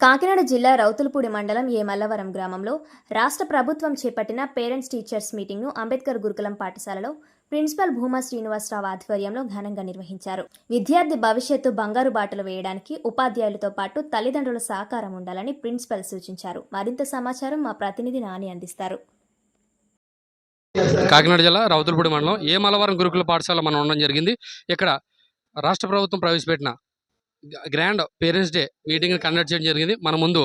కాకినాడ జిల్లా రౌతులపూడి మండలం ఏ మల్లవరం గ్రామంలో రాష్ట్ర ప్రభుత్వం చేపట్టిన పేరెంట్స్ టీచర్స్ మీటింగ్ను అంబేద్కర్ గురుకులం పాఠశాలలో ప్రిన్సిపల్ భూమా శ్రీనివాసరావు ఆధ్వర్యంలో ఘనంగా నిర్వహించారు. విద్యార్థి భవిష్యత్తు బంగారు బాటలు వేయడానికి ఉపాధ్యాయులతో పాటు తల్లిదండ్రుల సహకారం ఉండాలని ప్రిన్సిపల్ సూచించారు. మరింత సమాచారం మా ప్రతినిధి నాని అందిస్తారు. కాకినాడ జిల్లా రౌతులపూడి మండలం ఏ మలవరం గురుకుల పాఠశాల మనం ఉండడం జరిగింది. ఇక్కడ రాష్ట్ర ప్రభుత్వం ప్రవేశపెట్టిన గ్రాండ్ పేరెంట్స్ డే మీటింగ్ని కండక్ట్ చేయడం జరిగింది. మన ముందు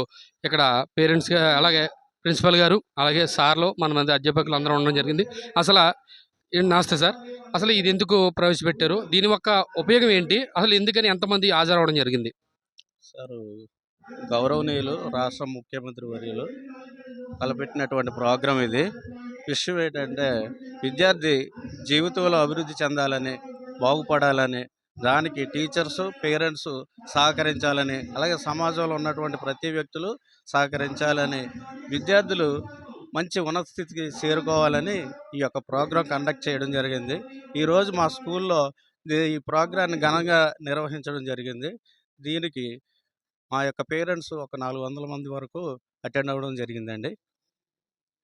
ఇక్కడ పేరెంట్స్ అలాగే ప్రిన్సిపల్ గారు అలాగే సార్లు మన మంది అధ్యాపకులు అందరూ ఉండడం జరిగింది. అసలు నమస్తే సార్. అసలు ఇది ఎందుకు ప్రవేశపెట్టారు? దీని యొక్క ఉపయోగం ఏంటి? అసలు ఎందుకని ఎంతమంది హాజరవడం జరిగింది? సార్ గౌరవనీయులు రాష్ట్ర ముఖ్యమంత్రి వర్యులు తలపెట్టినటువంటి ప్రోగ్రాం ఇది. విషయం ఏంటంటే విద్యార్థి జీవితంలో అభివృద్ధి చెందాలని బాగుపడాలని దానికి టీచర్స్ పేరెంట్స్ సహకరించాలని అలాగే సమాజంలో ఉన్నటువంటి ప్రతి వ్యక్తులు సహకరించాలని విద్యార్థులు మంచి ఉన్నత స్థితికి చేరుకోవాలని ఈ యొక్క ప్రోగ్రాం కండక్ట్ చేయడం జరిగింది. ఈరోజు మా స్కూల్లో ఈ ప్రోగ్రాన్ని ఘనంగా నిర్వహించడం జరిగింది. దీనికి మా యొక్క పేరెంట్స్ ఒక నాలుగు వందల మంది వరకు అటెండ్ అవ్వడం జరిగిందండి.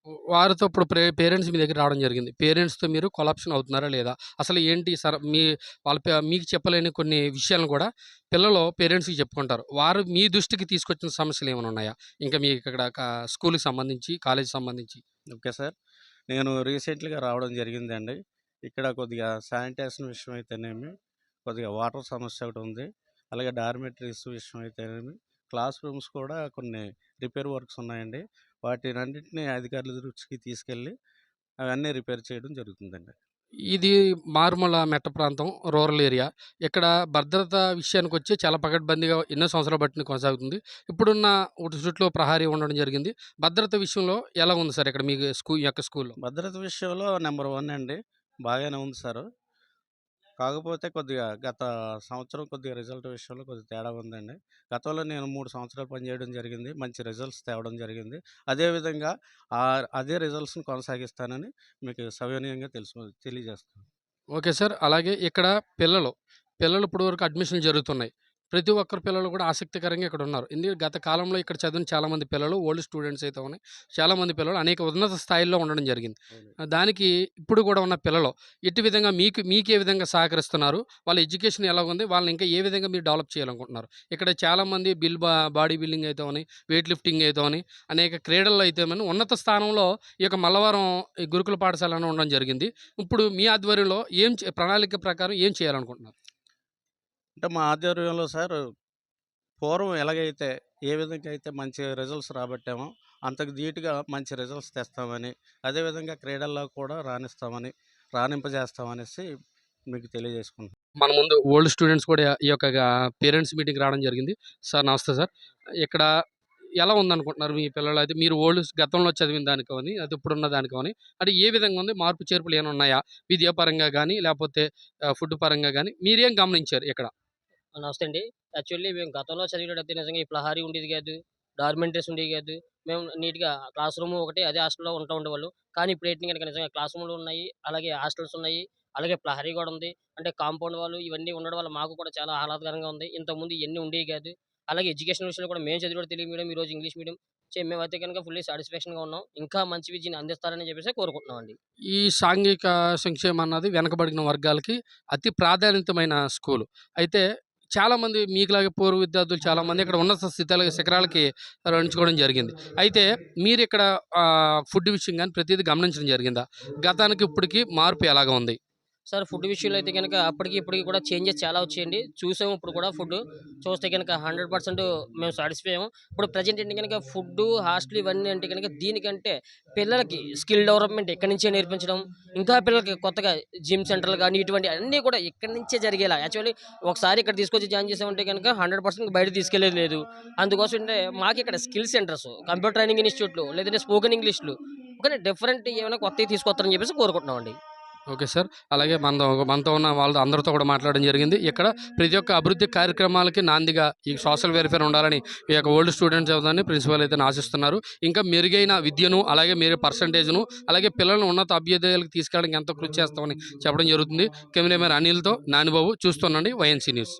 వారితో ఇప్పుడు పేరెంట్స్ మీ దగ్గర రావడం జరిగింది. పేరెంట్స్తో మీరు కొలాప్షన్ అవుతున్నారా లేదా? అసలు ఏంటి సార్ మీ వాళ్ళ పే- మీకు చెప్పలేని కొన్ని విషయాలను కూడా పిల్లలు పేరెంట్స్కి చెప్పుకుంటారు. వారు మీ దృష్టికి తీసుకొచ్చిన సమస్యలు ఏమైనా ఉన్నాయా? ఇంకా మీకు ఇక్కడ స్కూల్కి సంబంధించి కాలేజీ సంబంధించి. Okay sir. నేను రీసెంట్గా రావడం జరిగిందండి. ఇక్కడ కొద్దిగా శానిటేషన్ విషయం అయితేనేమి కొద్దిగా వాటర్ సమస్య ఒకటి ఉంది. అలాగే డార్మెటరీస్ విషయం అయితేనేమి క్లాస్ రూమ్స్ కూడా కొన్ని రిపేర్ వర్క్స్ ఉన్నాయండి. వాటినన్నింటినీ అధికారుల దృష్టికి తీసుకెళ్ళి అవన్నీ రిపేర్ చేయడం జరుగుతుందండి. ఇది మారుమూల మెట్ట ప్రాంతం రూరల్ ఏరియా. ఇక్కడ భద్రత విషయానికి వచ్చి చాలా పకడ్బందీగా ఎన్నో సంవత్సరాలు బట్టి కొనసాగుతుంది. ఇప్పుడున్న చుట్టూ ప్రహారీ ఉండడం జరిగింది. భద్రత విషయంలో ఎలా ఉంది సార్ ఇక్కడ మీకు స్కూల్ యొక్క స్కూల్లో? భద్రత విషయంలో నెంబర్ వన్ అండి. బాగానే ఉంది సార్. కాకపోతే కొద్దిగా గత సంవత్సరం కొద్దిగా రిజల్ట్ విషయంలో కొద్దిగా తేడా ఉందండి. గతంలో నేను మూడు సంవత్సరాలు పనిచేయడం జరిగింది. మంచి రిజల్ట్స్ తేవడం జరిగింది. అదేవిధంగా ఆ అదే రిజల్ట్స్ని కొనసాగిస్తానని మీకు సవినీయంగా తెలుసు తెలియజేస్తాను ఓకే సార్. అలాగే ఇక్కడ పిల్లలు పిల్లలు ఇప్పుడు వరకు జరుగుతున్నాయి. ప్రతి ఒక్కరు పిల్లలు కూడా ఆసక్తికరంగా ఇక్కడ ఉన్నారు. ఎందుకంటే గత కాలంలో ఇక్కడ చదివిన చాలామంది పిల్లలు ఓల్డ్ స్టూడెంట్స్ అయితే ఉన్నాయి. చాలామంది పిల్లలు అనేక ఉన్నత స్థాయిల్లో ఉండడం జరిగింది. దానికి ఇప్పుడు కూడా ఉన్న పిల్లలు ఎట్టి విధంగా మీకు మీకు ఏ విధంగా సహకరిస్తున్నారు? వాళ్ళ ఎడ్యుకేషన్ ఎలా ఉంది? వాళ్ళని ఇంకా ఏ విధంగా మీరు డెవలప్ చేయాలనుకుంటున్నారు? ఇక్కడ చాలామంది బిల్ బా బాడీ బిల్డింగ్ అయితే అని వెయిట్ లిఫ్టింగ్ అయితే అని అనేక క్రీడల్లో అయితే ఉన్నత స్థానంలో ఈ యొక్క మల్లవరం గురుకుల పాఠశాలను ఉండడం జరిగింది. ఇప్పుడు మీ ఆధ్వర్యంలో ఏం ప్రణాళిక ప్రకారం ఏం చేయాలనుకుంటున్నారు? అంటే మా ఆధ్వర్యంలో సార్ పూర్వం ఎలాగైతే ఏ విధంగా అయితే మంచి రిజల్ట్స్ రాబట్టామో అంతకు ధీటుగా మంచి రిజల్ట్స్ తెస్తామని అదేవిధంగా క్రీడల్లో కూడా రాణిస్తామని రాణింపజేస్తామనేసి మీకు తెలియజేసుకుంటాం మన ముందు ఓల్డ్ స్టూడెంట్స్ కూడా ఈ యొక్క పేరెంట్స్ మీటింగ్ రావడం జరిగింది. సార్ నమస్తే సార్. ఇక్కడ ఎలా ఉందనుకుంటున్నారు మీ పిల్లలు? అయితే మీరు ఓల్డ్ గతంలో చదివిన దానికని అది ఇప్పుడున్న దానికని అంటే ఏ విధంగా ఉంది? మార్పు చేర్పులు ఏమైనా ఉన్నాయా? విద్యాపరంగా కానీ లేకపోతే ఫుడ్ పరంగా కానీ మీరేం గమనించారు ఇక్కడ? నమస్తే అండి. యాక్చువల్లీ మేము గతంలో చదివేటప్పుడు నిజంగా ఈ ప్రహారీ ఉండేది కాదు డార్మెంటరీస్ ఉండేవి కాదు. మేము నీట్గా క్లాస్ రూమ్ ఒకటి అదే హాస్టల్లో ఉంటా ఉండేవాళ్ళు. కానీ ఇప్పుడు ఏంటి కనుక నిజంగా క్లాస్ రూమ్లు ఉన్నాయి అలాగే హాస్టల్స్ ఉన్నాయి అలాగే ప్రహరీ కూడా ఉంది. అంటే కాంపౌండ్ వాళ్ళు ఇవన్నీ ఉండడం వల్ల మాకు కూడా చాలా ఆహ్లాదకరంగా ఉంది. ఇంతకుముందు ఇవన్నీ ఉండేవి కాదు. అలాగే ఎడ్యుకేషన్ విషయంలో కూడా మేము చదివే తెలుగు మీడియం ఈ రోజు ఇంగ్లీష్ మీడియం. చే మేమైతే కనుక ఫుల్లీ సాటిస్ఫాక్షన్గా ఉన్నాం. ఇంకా మంచి విద్యను అందిస్తారని చెప్పేసి కోరుకుంటున్నాం అండి ఈ సాంఘిక సంక్షేమం అన్నది వెనకబడిన వర్గాలకి అతి ప్రాధాన్యతమైన స్కూలు. అయితే చాలామంది మీకులాగే పూర్వ విద్యార్థులు చాలామంది ఇక్కడ ఉన్నత స్థితాల శిఖరాలకి రణించుకోవడం జరిగింది. అయితే మీరు ఇక్కడ ఫుడ్ విషయం కానీ ప్రతిదీ గమనించడం జరిగిందా? గతానికి ఇప్పటికీ మార్పు ఎలాగ ఉంది? సార్ ఫుడ్ విషయంలో అయితే కనుక అప్పటికి ఇప్పటికి కూడా చేంజెస్ చాలా వచ్చాయండి. చూసాము ఇప్పుడు కూడా ఫుడ్. చూస్తే కనుక హండ్రెడ్ పర్సెంట్ మేము సాటిస్ఫై అయ్యాము. ఇప్పుడు ప్రజెంట్ ఏంటి కనుక ఫుడ్ హాస్టల్ ఇవన్నీ అంటే కనుక దీనికంటే పిల్లలకి స్కిల్ డెవలప్మెంట్ ఎక్కడి నుంచే నేర్పించడం ఇంకా పిల్లలకి కొత్తగా జిమ్ సెంటర్లు కానీ ఇటువంటి అన్నీ కూడా ఇక్కడి నుంచే జరిగేలా. యాక్చువల్లీ ఒకసారి ఇక్కడ తీసుకొచ్చి జాయిన్ చేసామంటే కనుక హండ్రెడ్ పర్సెంట్ బయట తీసుకెళ్ళేదు లేదు. అందుకోసం అంటే మాకు ఇక్కడ స్కిల్ సెంటర్స్ కంప్యూటర్ ట్రైనింగ్ ఇన్స్టిట్యూట్లు లేదంటే స్పోకెన్ ఇంగ్లీష్లు కానీ డిఫరెంట్ ఏమైనా కొత్తవి తీసుకొస్తారని చెప్పేసి కోరుకుంటున్నామండి. Okay sir. అలాగే మన మనతో ఉన్న వాళ్ళతో అందరితో కూడా మాట్లాడడం జరిగింది. ఇక్కడ ప్రతి ఒక్క అభివృద్ధి కార్యక్రమాలకి నాందిగా ఈ సోషల్ వెల్ఫేర్ ఉండాలని ఈ యొక్క ఓల్డ్ స్టూడెంట్స్ అవుతారని ప్రిన్సిపల్ అయితే ఆశిస్తున్నారు. ఇంకా మెరుగైన విద్యను అలాగే మీరు పర్సంటేజ్ను అలాగే పిల్లలను ఉన్నత అభ్యుదయాలకు తీసుకెళ్ళడానికి ఎంతో కృషి చేస్తామని చెప్పడం జరుగుతుంది. కెమెరామెన్ అనిల్తో నానిబాబు చూస్తుండండి వైఎన్సీ న్యూస్